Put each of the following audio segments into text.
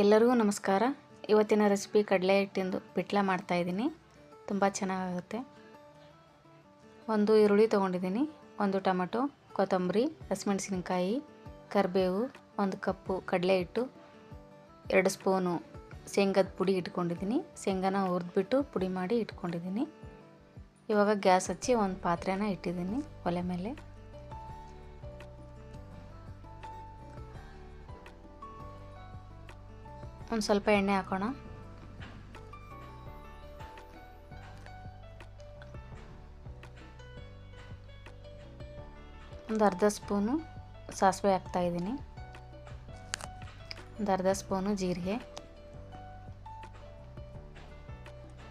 ಎಲ್ಲರಿಗೂ ನಮಸ್ಕಾರ. ಇವತ್ತಿನ ರೆಸಿಪಿ ಕಡಲೆ ಹಿಟ್ಟಿಂದು ಪಿಟ್ಲ ಮಾಡ್ತಾಯಿದ್ದೀನಿ ತುಂಬ ಚೆನ್ನಾಗಾಗುತ್ತೆ. ಒಂದು ಈರುಳ್ಳಿ ತೊಗೊಂಡಿದ್ದೀನಿ. ಒಂದು ಟೊಮೆಟೊ, ಕೊತ್ತಂಬರಿ, ಹಸಿಮೆಣಸಿನಕಾಯಿ, ಕರಿಬೇವು, ಒಂದು ಕಪ್ಪು ಕಡಲೆ ಹಿಟ್ಟು, ಎರಡು ಸ್ಪೂನು ಶೇಂಗದ ಪುಡಿ ಇಟ್ಕೊಂಡಿದ್ದೀನಿ. ಶೇಂಗಾನ ಹುರಿದ್ಬಿಟ್ಟು ಪುಡಿ ಮಾಡಿ ಇಟ್ಕೊಂಡಿದ್ದೀನಿ. ಇವಾಗ ಗ್ಯಾಸ್ ಹಚ್ಚಿ ಒಂದು ಪಾತ್ರೆನ ಇಟ್ಟಿದ್ದೀನಿ ಒಲೆ ಮೇಲೆ. ಒಂದು ಸ್ವಲ್ಪ ಎಣ್ಣೆ ಹಾಕೋಣ. ಒಂದು ಅರ್ಧ ಸ್ಪೂನು ಸಾಸಿವೆ ಹಾಕ್ತಾಯಿದ್ದೀನಿ ಒಂದು ಅರ್ಧ ಸ್ಪೂನು ಜೀರಿಗೆ.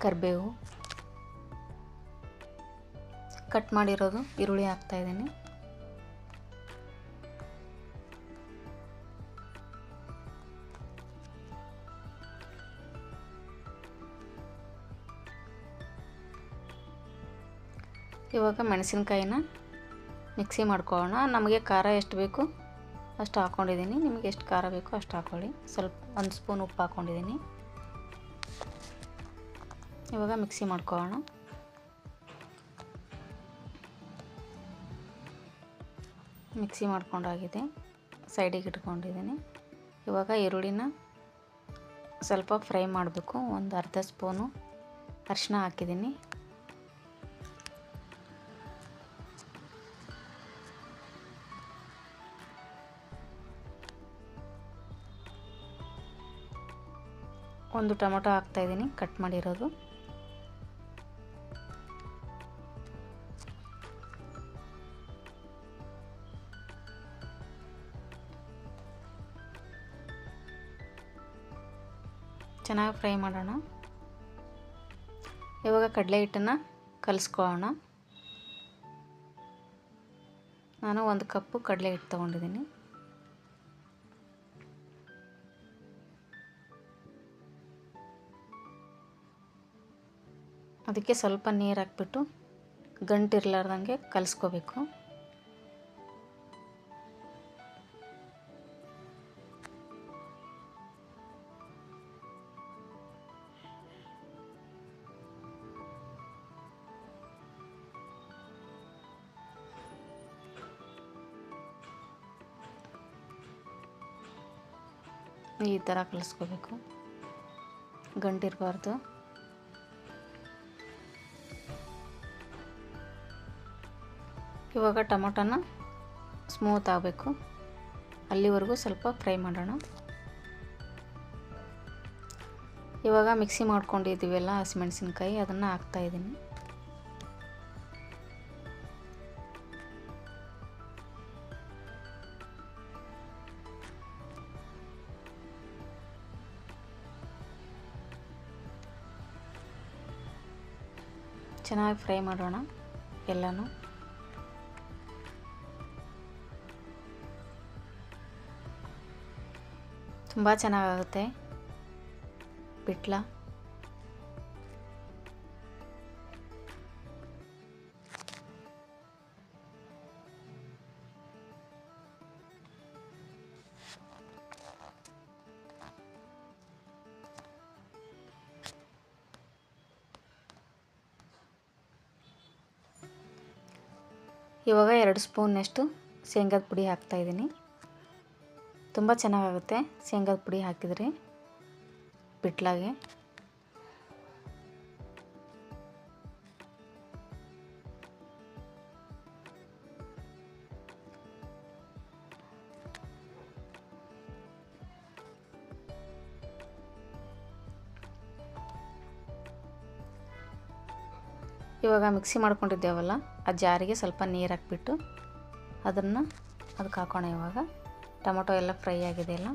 ಕರಿಬೇವು. ಕಟ್ ಮಾಡಿರೋದು ಈರುಳ್ಳಿ ಹಾಕ್ತಾಯಿದ್ದೀನಿ ಇವಾಗ ಮೆಣಸಿನ್ಕಾಯಿನ ಮಿಕ್ಸಿ ಮಾಡ್ಕೊಳ್ಳೋಣ. ನಮಗೆ ಖಾರ ಎಷ್ಟು ಬೇಕು ಅಷ್ಟು ಹಾಕ್ಕೊಂಡಿದ್ದೀನಿ. ನಿಮಗೆ ಎಷ್ಟು ಖಾರ ಬೇಕೋ ಅಷ್ಟು ಹಾಕ್ಕೊಳ್ಳಿ. ಸ್ವಲ್ಪ ಒಂದು ಸ್ಪೂನ್ ಉಪ್ಪು ಹಾಕ್ಕೊಂಡಿದ್ದೀನಿ. ಇವಾಗ ಮಿಕ್ಸಿ ಮಾಡ್ಕೊಳ್ಳೋಣ. ಮಿಕ್ಸಿ ಮಾಡ್ಕೊಂಡಾಗಿದೆ. ಸೈಡಿಗೆ ಇಟ್ಕೊಂಡಿದ್ದೀನಿ. ಇವಾಗ ಈರುಳ್ಳಿನ ಸ್ವಲ್ಪ ಫ್ರೈ ಮಾಡಬೇಕು. ಒಂದು ಅರ್ಧ ಸ್ಪೂನು ಅರಿಶಿನ ಹಾಕಿದ್ದೀನಿ. ಒಂದು ಟೊಮೊಟೊ ಹಾಕ್ತಾಯಿದ್ದೀನಿ ಕಟ್ ಮಾಡಿರೋದು. ಚೆನ್ನಾಗಿ ಫ್ರೈ ಮಾಡೋಣ. ಇವಾಗ ಕಡಲೆ ಹಿಟ್ಟನ್ನು ಕಲಿಸ್ಕೊಳ್ಳೋಣ. ನಾನು ಒಂದು ಕಪ್ಪು ಕಡಲೆ ಹಿಟ್ಟು ತೊಗೊಂಡಿದ್ದೀನಿ. ಅದಕ್ಕೆ ಸ್ವಲ್ಪ ನೀರು ಹಾಕ್ಬಿಟ್ಟು ಗಂಟಿರ್ಲಾರ್ದಂಗೆ ಕಲಿಸ್ಕೋಬೇಕು. ಈ ಥರ ಕಲಿಸ್ಕೋಬೇಕು. ಗಂಟಿರಬಾರ್ದು. ಇವಾಗ ಟೊಮೊಟೊನ ಸ್ಮೂತ್ ಆಗಬೇಕು. ಅಲ್ಲಿವರೆಗೂ ಸ್ವಲ್ಪ ಫ್ರೈ ಮಾಡೋಣ. ಇವಾಗ ಮಿಕ್ಸಿ ಮಾಡ್ಕೊಂಡಿದ್ದೀವಲ್ಲ ಹಸಿಮೆಣಸಿನ್ಕಾಯಿ, ಅದನ್ನು ಹಾಕ್ತಾಯಿದ್ದೀನಿ ಚೆನ್ನಾಗಿ ಫ್ರೈ ಮಾಡೋಣ ಎಲ್ಲನೂ. ತುಂಬ ಚೆನ್ನಾಗಾಗುತ್ತೆ. ಪಿಟ್ಲ ಇವಾಗ ಎರಡು ಸ್ಪೂನ್ನಷ್ಟು ಶೇಂಗಾದ ಪುಡಿ ಹಾಕ್ತಾಯಿದ್ದೀನಿ ತುಂಬ ಚೆನ್ನಾಗಾಗುತ್ತೆ. ಶೇಂಗಾದ ಪುಡಿ ಹಾಕಿದ್ರಿ. ಪಿಟ್ಲಾಗೆ ಇವಾಗ ಮಿಕ್ಸಿ ಮಾಡ್ಕೊಂಡಿದ್ದೇವಲ್ಲ ಆ ಜಾರಿಗೆ ಸ್ವಲ್ಪ ನೀರು ಹಾಕ್ಬಿಟ್ಟು ಅದನ್ನು ಅದಕ್ಕೆ ಹಾಕೋಣ ಇವಾಗ. ಟೊಮೊಟೊ ಎಲ್ಲ ಫ್ರೈ ಆಗಿದೆ ಅಲ್ಲ?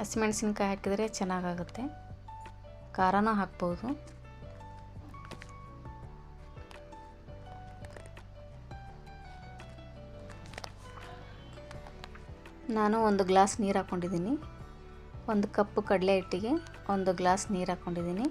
ಹಸಿಮೆಣಸಿನ್ಕಾಯಿ ಹಾಕಿದರೆ ಚೆನ್ನಾಗಾಗುತ್ತೆ. ಖಾರನೂ ಹಾಕ್ಬೋದು. ನಾನು ಒಂದು ಗ್ಲಾಸ್ ನೀರು ಹಾಕ್ಕೊಂಡಿದ್ದೀನಿ. ಒಂದು ಕಪ್ಪು ಕಡಲೆ ಹಿಟ್ಟಿಗೆ ಒಂದು ಗ್ಲಾಸ್ ನೀರು ಹಾಕ್ಕೊಂಡಿದ್ದೀನಿ.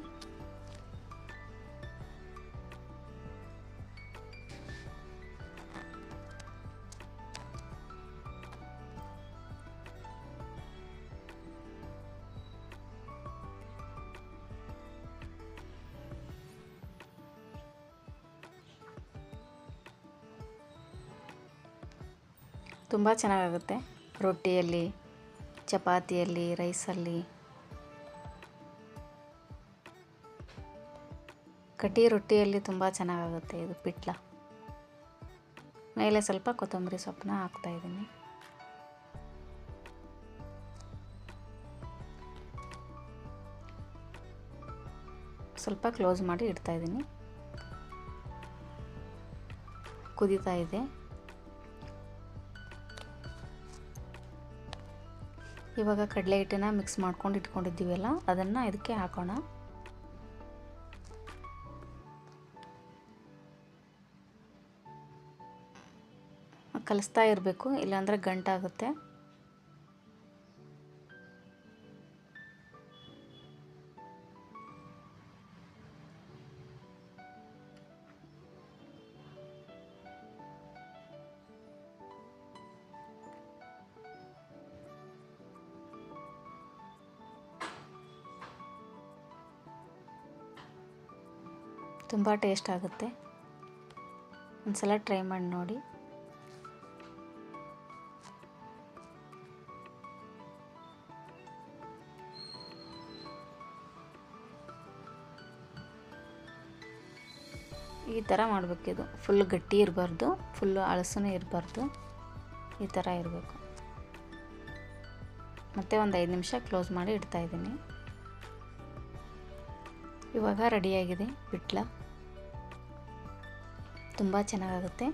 ತುಂಬ ಚೆನ್ನಾಗಾಗುತ್ತೆ. ರೊಟ್ಟಿಯಲ್ಲಿ, ಚಪಾತಿಯಲ್ಲಿ, ರೈಸಲ್ಲಿ. ಕಟಿ ರೊಟ್ಟಿಯಲ್ಲಿ ತುಂಬ ಚೆನ್ನಾಗಾಗುತ್ತೆ ಇದು ಪಿಟ್ಲ. ಮೇಲೆ ಸ್ವಲ್ಪ ಕೊತ್ತಂಬರಿ ಸೊಪ್ಪನ್ನ ಹಾಕ್ತಾಯಿದ್ದೀನಿ ಸ್ವಲ್ಪ ಕ್ಲೋಸ್ ಮಾಡಿ ಇಡ್ತಾಯಿದ್ದೀನಿ ಕುದೀತಾ ಇದೆ. ಇವಾಗ ಕಡಲೆ ಹಿಟ್ಟನ್ನು ಮಿಕ್ಸ್ ಮಾಡ್ಕೊಂಡು ಇಟ್ಕೊಂಡಿದ್ದೀವಲ್ಲ ಅದನ್ನು ಇದಕ್ಕೆ ಹಾಕೋಣ. ಕಲಿಸ್ತಾ ಇರಬೇಕು ಇಲ್ಲಾಂದರೆ ಗಂಟಾಗುತ್ತೆ. ತುಂಬ ಟೇಸ್ಟ್ ಆಗುತ್ತೆ. ಒಂದ್ಸಲ ಟ್ರೈ ಮಾಡಿ ನೋಡಿ. ಈ ಥರ ಮಾಡಬೇಕಿದು ಫುಲ್ ಗಟ್ಟಿ ಇರಬಾರ್ದು ಫುಲ್ಲು ಅಳಸೂ ಇರಬಾರ್ದು. ಈ ಥರ ಇರಬೇಕು. ಮತ್ತು ಒಂದು ಐದು ನಿಮಿಷ ಕ್ಲೋಸ್ ಮಾಡಿ ಇಡ್ತಾಯಿದ್ದೀನಿ ಇವಾಗ ರೆಡಿಯಾಗಿದೆ ಬಿಟ್ಲ ತುಂಬ ಚೆನ್ನಾಗಾಗುತ್ತೆ.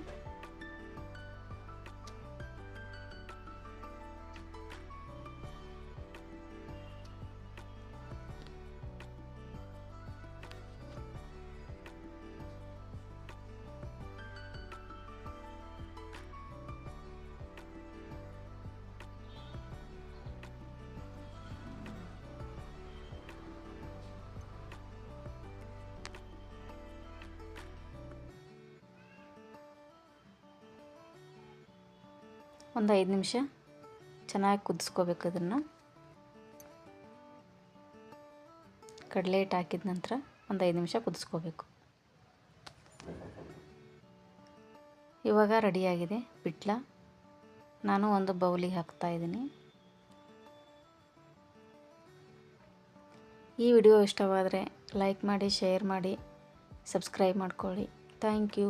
ಒಂದು ಐದು ನಿಮಿಷ ಚೆನ್ನಾಗಿ ಕುದಿಸ್ಕೋಬೇಕು ಅದನ್ನು ಕಡಲೆ ಹಿಟ್ಟು ಹಾಕಿದ ನಂತರ ಒಂದು ಐದು ನಿಮಿಷ ಕುದಿಸ್ಕೋಬೇಕು. ಇವಾಗ ರೆಡಿಯಾಗಿದೆ ಬಿಟ್ಲ. ನಾನು ಒಂದು ಬೌಲಿಗೆ ಹಾಕ್ತಾ ಇದ್ದೀನಿ. ಈ ವಿಡಿಯೋ ಇಷ್ಟವಾದರೆ ಲೈಕ್ ಮಾಡಿ ಶೇರ್ ಮಾಡಿ ಸಬ್ಸ್ಕ್ರೈಬ್ ಮಾಡ್ಕೊಳ್ಳಿ. Thank you